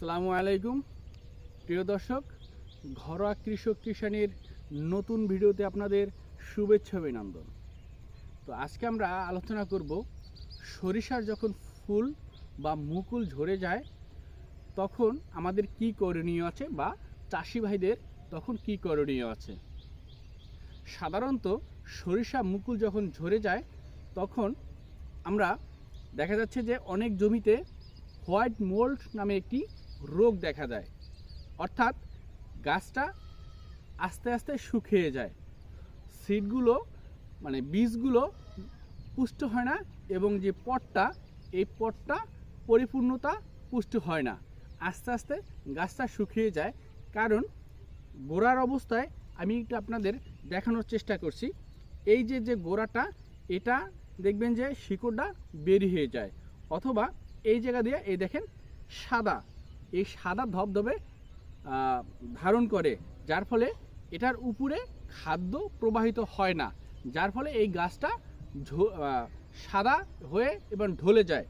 সালামু আলাইকুম। প্রিয় দর্শক, ঘরোয়া কৃষক কিষানির নতুন ভিডিওতে আপনাদের শুভেচ্ছা অভিনন্দন। তো আজকে আমরা আলোচনা করব, সরিষার যখন ফুল বা মুকুল ঝরে যায়, তখন আমাদের কি করণীয় আছে বা চাষি ভাইদের তখন কি করণীয় আছে? সাধারণত সরিষা মুকুল যখন ঝরে যায়, তখন আমরা দেখা যাচ্ছে যে অনেক জমিতে হোয়াইট মোল্ড নামে একটি রোগ দেখা দেয়। অর্থাৎ গাছটা আস্তে আস্তে শুকিয়ে যায়। সিডগুলো মানে বীজগুলো পুষ্ট হয় না এবং যে পটটা, এই পটটা পরিপূর্ণতা পুষ্ট হয় না। আস্তে আস্তে গাছটা শুকিয়ে যায়। কারণ গোড়ার অবস্থায় আমি একটু আপনাদের দেখানোর চেষ্টা করছি। এই যে যে গোড়াটা, এটা দেখবেন যে শিকড়টা বেরিয়ে যায়। অথবা এই জায়গা দিয়ে, এই দেখেন, সাদা এই সাদা ধবধবে ধারণ করে, যার ফলে এটার উপরে খাদ্য প্রবাহিত হয় না, যার ফলে এই গাছটা সাদা হয়ে এবং ঢলে যায়।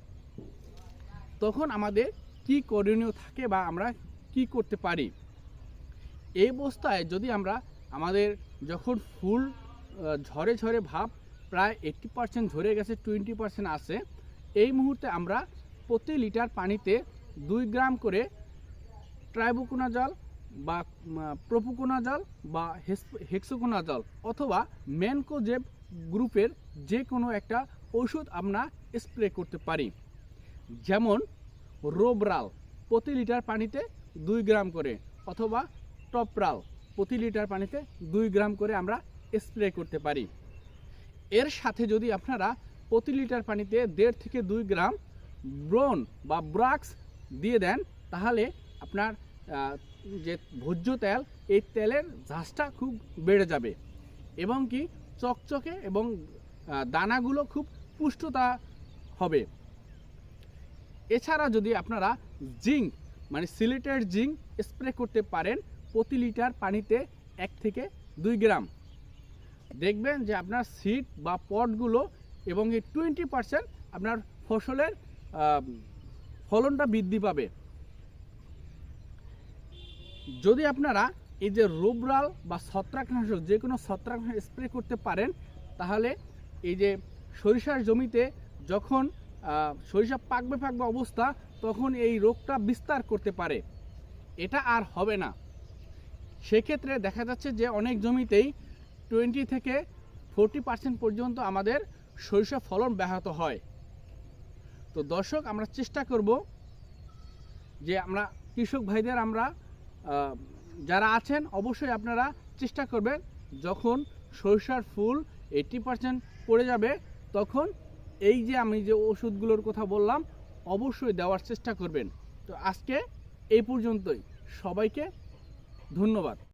তখন আমাদের কি করণীয় থাকে বা আমরা কি করতে পারি? এই অবস্থায় যদি আমরা আমাদের যখন ফুল ঝরে ঝরে ভাব প্রায় এইট্টি পার্সেন্ট ঝরে গেছে টোয়েন্টি পার্সেন্ট আছে, এই মুহূর্তে আমরা প্রতি লিটার পানিতে দুই গ্রাম করে ট্রাইবোকোনা জল বা প্রপুকোনা জল বা হেক্সোকোনা জল অথবা ম্যানকোজেব গ্রুপের যে কোনো একটা ওষুধ আমরা স্প্রে করতে পারি। যেমন রোবরাল প্রতি লিটার পানিতে দুই গ্রাম করে অথবা টপরাল প্রতি লিটার পানিতে দুই গ্রাম করে আমরা স্প্রে করতে পারি। এর সাথে যদি আপনারা প্রতি লিটার পানিতে দেড় থেকে দুই গ্রাম ব্রোন বা ব্রাক্স দিয়ে দেন, তাহলে আপনার যে ভোজ্য তেল, এই তেলের ঝাঁসটা খুব বেড়ে যাবে। এবং কি চকচকে এবং দানাগুলো খুব পুষ্টতা হবে। এছাড়া যদি আপনারা জিঙ্ক মানে সিলেটের জিঙ্ক স্প্রে করতে পারেন, প্রতি লিটার পানিতে এক থেকে দুই গ্রাম। দেখবেন যে আপনার সিড বা পটগুলো এবং এই টোয়েন্টি পার্সেন্ট আপনার ফসলের ফলনটা বৃদ্ধি পাবে। যদি আপনারা এই যে রোবরাল বা ছত্রাকনাশক, যে কোনো ছত্রাকনাশক স্প্রে করতে পারেন, তাহলে এই যে সরিষার জমিতে যখন সরিষা পাকবে পাকবে অবস্থা, তখন এই রোগটা বিস্তার করতে পারে। এটা আর হবে না। সেক্ষেত্রে দেখা যাচ্ছে যে অনেক জমিতেই টোয়েন্টি থেকে ফোরটি পার্সেন্ট পর্যন্ত আমাদের সরিষা ফলন ব্যাহত হয়। তো দর্শক, আমরা চেষ্টা করব যে আমরা কৃষক ভাইদের আমরা যারা আছেন, অবশ্যই আপনারা চেষ্টা করবেন যখন সরিষার ফুল এইট্টি পার্সেন্ট পড়ে যাবে, তখন এই যে আমি যে ওষুধগুলোর কথা বললাম, অবশ্যই দেওয়ার চেষ্টা করবেন। তো আজকে এই পর্যন্তই। সবাইকে ধন্যবাদ।